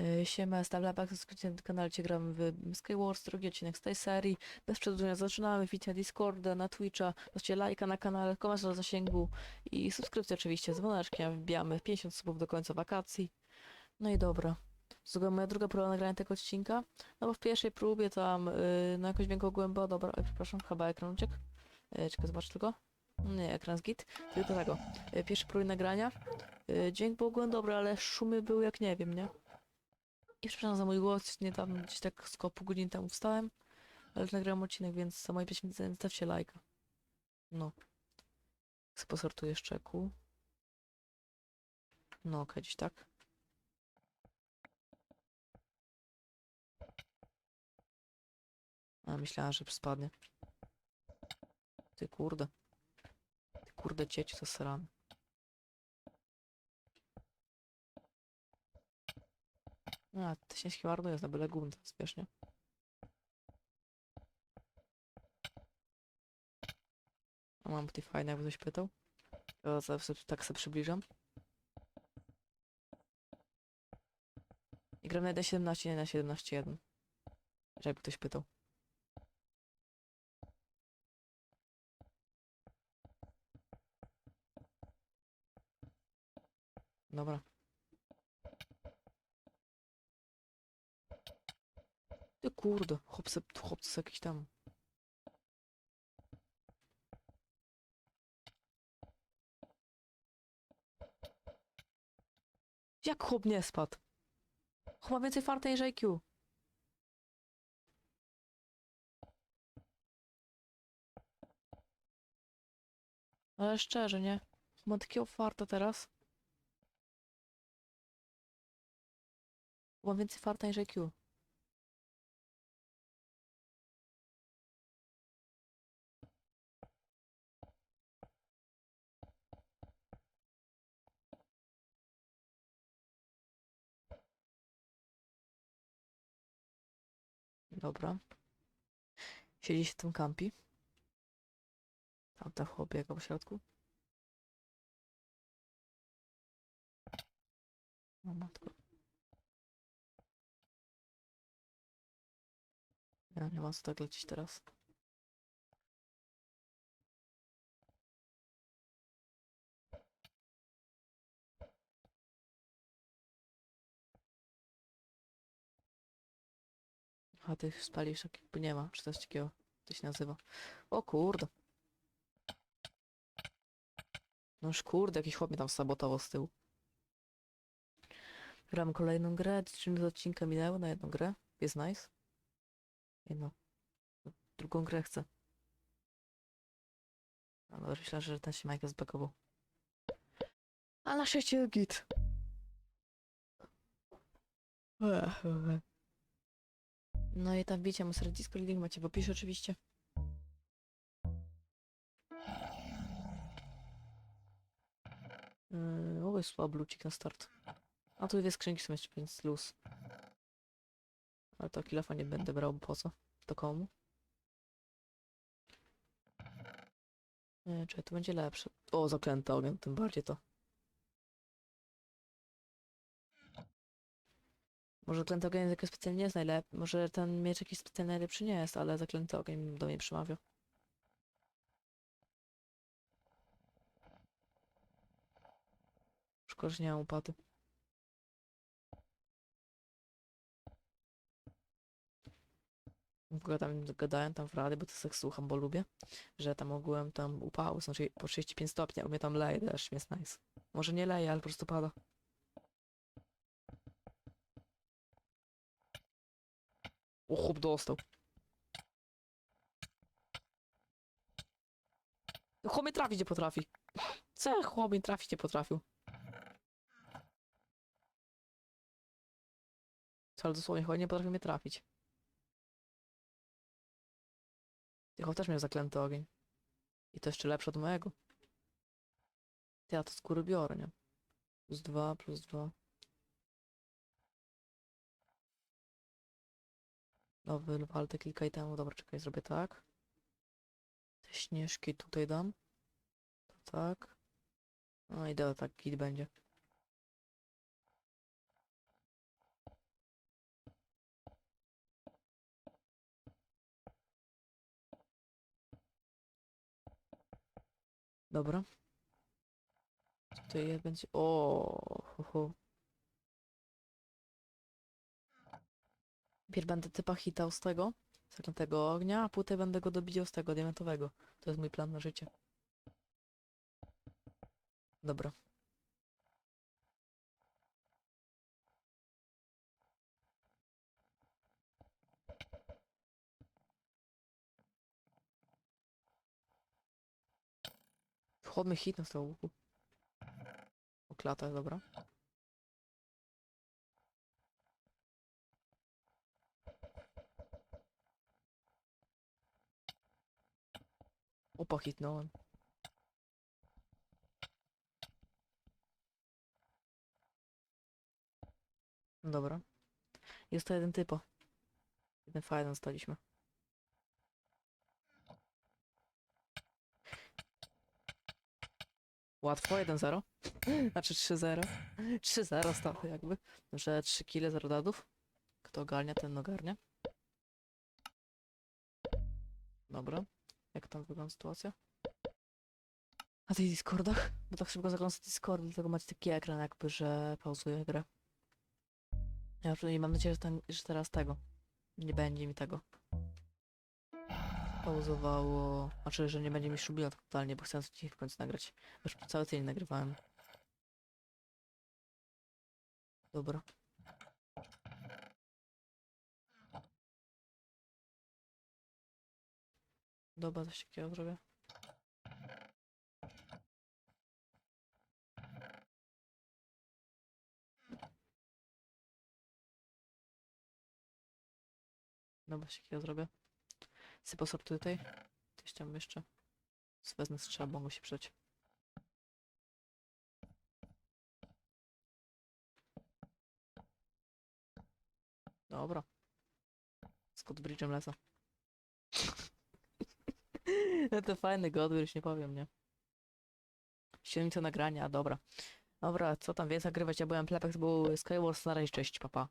Yy, Siema, jestem Lebak, na tym kanale gdzie gramy w Skywars, drugi odcinek z tej serii. Bez przedłużenia zaczynamy, wbijcie na Discorda, na Twitcha, zostawcie lajka na kanale, komentarz do zasięgu i subskrypcję oczywiście z dzwoneczkiem, wbijamy 50 subów do końca wakacji. No i dobra. Była moja druga próba nagrania tego odcinka, no bo w pierwszej próbie tam yy, na jakąś większą głębę, dobra, oj, przepraszam, chyba ekran uciekł. Yy, czekaj, zobacz tylko. Nie, ekran z git, tylko tego. Yy, pierwszy próbie nagrania. Yy, dźwięk był ogólnie dobry, ale szumy były jak nie wiem, nie? I przepraszam za mój głos, nie tam gdzieś tak z pół godziny temu wstałem, ale nagrałem odcinek, więc za moje poświęcenie zostawcie lajka. No. Posortuję szczeku. No okej, gdzieś tak. A myślałem, że spadnie. Ty kurde. Ty kurde cieci zasrany. A, tysięczki marnuje na byle gum, spiesznie. A mam tutaj fajne, jakby ktoś pytał. To zawsze tak sobie przybliżam. I gram na 1.17, nie na 17.1. Jakby ktoś pytał. Dobra. Kurde, chłopcy, chłopcy jakiś tam. Jak chłop nie spadł? Chłop ma więcej farta niż IQ. Ale szczerze, nie? Ma takiego farta teraz. Ma więcej farta niż IQ. Dobra. Siedzi się w tym kampi. Tamta chłop biega po środku. O matko. Ja nie mam co tak lecieć teraz. A tych spalisz tak jakby nie ma, czy coś takiego to się nazywa. O kurde. No już kurde, jakiś chłop mnie tam sabotował z tyłu. Gram kolejną grę, 3 minuty odcinka minęło na jedną grę. Jest nice. Jedną. Drugą grę chcę. Ale myślę, że ten się Michael zbagował. A na szczęście git. Ech, ech. No i tam wiecie, serwis Discord, link macie w opisie oczywiście. Yy, o, jest słaby lucik na start. A tu dwie skrzynki są jeszcze, więc luz. Ale to kilofa nie będę brał, bo po co? To komu? Nie, czy to będzie lepsze. O, zaklęty ogień, tym bardziej to. Może zaklęty ogień jakoś specjalnie nie jest najlepszy. Może ten miecz jakiś specjalnie najlepszy nie jest, ale zaklęty ogień do mnie przemawia. Szkoda, że nie mam upaty. W ogóle tam gadałem tam w rady, bo to tak słucham, bo lubię, że tam ogółem tam upał, znaczy po 35 stopni, a u mnie tam leje deszcz, jest nice. Może nie leje, ale po prostu pada. O, chłop dostał. Chłop trafić nie potrafi. Co chłop trafić nie potrafił? Ale dosłownie chłop nie potrafił mnie trafić. Tylko też miał zaklęty ogień. I to jeszcze lepsze od mojego. Ty, ja to skóry biorę, nie? Plus dwa, plus dwa. Double walty, kilka itemów. Dobra, czekaj, zrobię tak. Te śnieżki tutaj dam. To tak. No i dobra, tak kit będzie. Dobra. Tutaj będzie... O, ho, ho. Pierw będę typa hitał z tego, z tego ognia, a później będę go dobijał z tego diamentowego. To jest mój plan na życie. Dobra. Chodny hit na łuku. O, klata, dobra. Opa, hitnąłem. Dobra. Jest to jeden typo. Jeden fajny dostaliśmy. Łatwo, 1-0. Znaczy 3-0. 3-0 stały jakby. Że 3 kile 0 dadów. Kto ogarnia, ten ogarnia. Dobra. Jak tam wygląda sytuacja? Na tych Discordach? Bo tak szybko zaglądam Discord, dlatego macie taki ekran jakby, że pauzuje grę. Ja przynajmniej mam nadzieję, że, ten, że teraz tego. Nie będzie mi tego. Pauzowało. Znaczy, że nie będzie mi szubila totalnie, bo chcę dzisiaj w końcu nagrać. Już cały tydzień nagrywałem. Dobra. Dobra, coś takiego zrobię. Dobra, coś takiego zrobię. Sobie posortuję tutaj. Coś tam jeszcze. Wezmę strzał, bo mogę się przydać. Dobra. Z Godbridge'em lecę. No to fajny Godbridge, nie powiem, nie? Siedmica nagrania, dobra. Dobra, co tam więcej nagrywać? Ja byłem Plepex, był Skywars, na razie, cześć, papa.